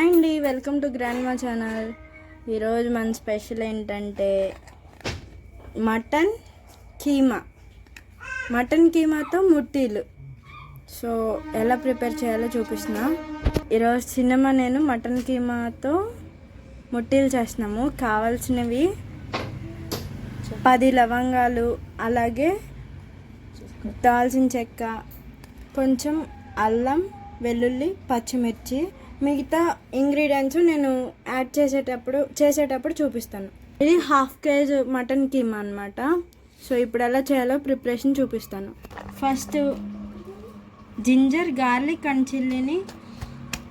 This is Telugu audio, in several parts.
హాయ్ అండి వెల్కమ్ టు గ్రాండ్ మా ఛానల్. ఈరోజు మన స్పెషల్ ఏంటంటే మటన్ కీమా. మటన్ కీమాతో ముట్టీలు. సో ఎలా ప్రిపేర్ చేయాలో చూపిస్తున్నా. ఈరోజు సినిమా నేను మటన్ కీమాతో ముట్టీలు చేస్తున్నాము. కావాల్సినవి పది లవంగాలు అలాగే దాల్చిన చెక్క కొంచెం అల్లం వెల్లుల్లి పచ్చిమిర్చి మిగతా ఇంగ్రీడియంట్స్ నేను యాడ్ చేసేటప్పుడు చేసేటప్పుడు చూపిస్తాను. ఇది హాఫ్ కేజీ మటన్ కీమా అనమాట సో ఇప్పుడు ఎలా చేయాలో ప్రిపరేషన్ చూపిస్తాను. ఫస్ట్ జింజర్ గార్లిక్ అండ్ చిల్లీని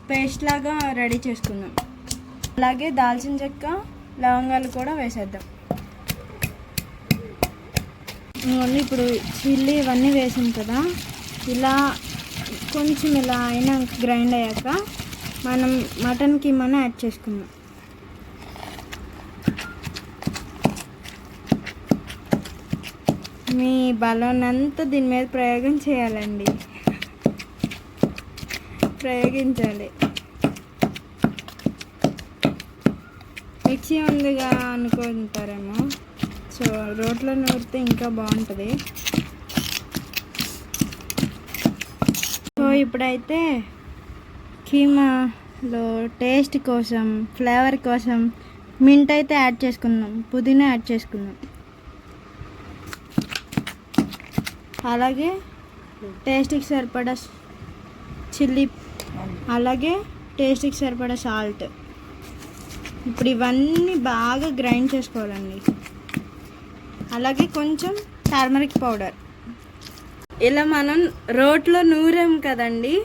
పేస్ట్ లాగా రెడీ చేసుకుందాం. అలాగే దాల్చిన చెక్క లవంగాలు కూడా వేసేద్దాం. ఓన్లీ ఇప్పుడు చిల్లీ ఇవన్నీ వేసాం కదా. ఇలా కొంచెం ఇలా అయినా గ్రైండ్ అయ్యాక మనం మటన్ కీమాను యాడ్ చేసుకుందాం. మీ బలోనంతా దీని మీద ప్రయోగం చేయాలండి. ప్రయోగించాలి. మిక్సీ ఉందిగా అనుకుంటారేమో. సో రోట్లో నూరితే ఇంకా బాగుంటుంది. సో ఇప్పుడైతే కీమాలో టేస్ట్ కోసం ఫ్లేవర్ కోసం మింట్ అయితే యాడ్ చేసుకుందాం. పుదీనా యాడ్ చేసుకుందాం. అలాగే టేస్ట్కి సరిపడా చిల్లీ అలాగే టేస్ట్కి సరిపడా సాల్ట్. ఇప్పుడు ఇవన్నీ బాగా గ్రైండ్ చేసుకోవాలండి. అలాగే కొంచెం టర్మరిక్ పౌడర్. ఇలా మనం రోట్లో నూరాం కదండి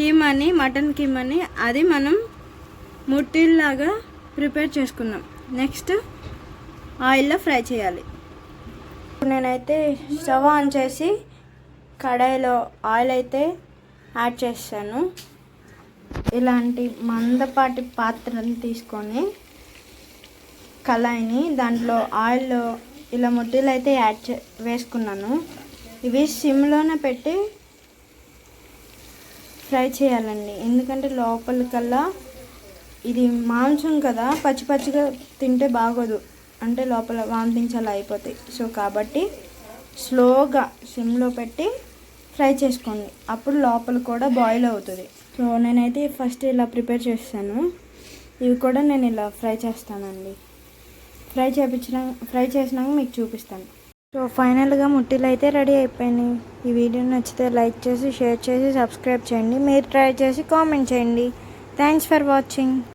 కీమాని మటన్ కీమాని అది మనం ముట్టిల్లాగా ప్రిపేర్ చేసుకున్నాం నెక్స్ట్ ఆయిల్లో ఫ్రై చేయాలి. ఇప్పుడు నేనైతే స్టవ్ ఆన్ చేసి కడాయిలో ఆయిల్ అయితే యాడ్ చేస్తాను. ఇలాంటి మందపాటి పాత్రను తీసుకొని కళాయిని దాంట్లో ఆయిల్లో ఇలా ముట్టీలు అయితే యాడ్ చే వేసుకున్నాను. ఇవి సిమ్లోనే పెట్టి ఫ్రై చేయాలండి. ఎందుకంటే లోపలికల్లా ఇది మాంసం కదా పచ్చి పచ్చిగా తింటే బాగోదు. అంటే లోపల వామిటింగ్స్ అలా అయిపోతాయి. సో కాబట్టి స్లోగా సిమ్లో పెట్టి ఫ్రై చేసుకోండి. అప్పుడు లోపల కూడా బాయిల్ అవుతుంది. సో నేనైతే ఫస్ట్ ఇలా ప్రిపేర్ చేస్తాను. ఇవి కూడా నేను ఇలా ఫ్రై చేస్తానండి. ఫ్రై చేపించిన ఫ్రై చేసినాక మీకు చూపిస్తాను. సో ఫైనల్గా ముట్టిలు అయితే రెడీ అయిపోయినాయి. ఈ వీడియో నచ్చితే లైక్ చేసి షేర్ చేసి సబ్స్క్రైబ్ చేయండి. మీరు ట్రై చేసి కామెంట్ చేయండి. Thanks for watching.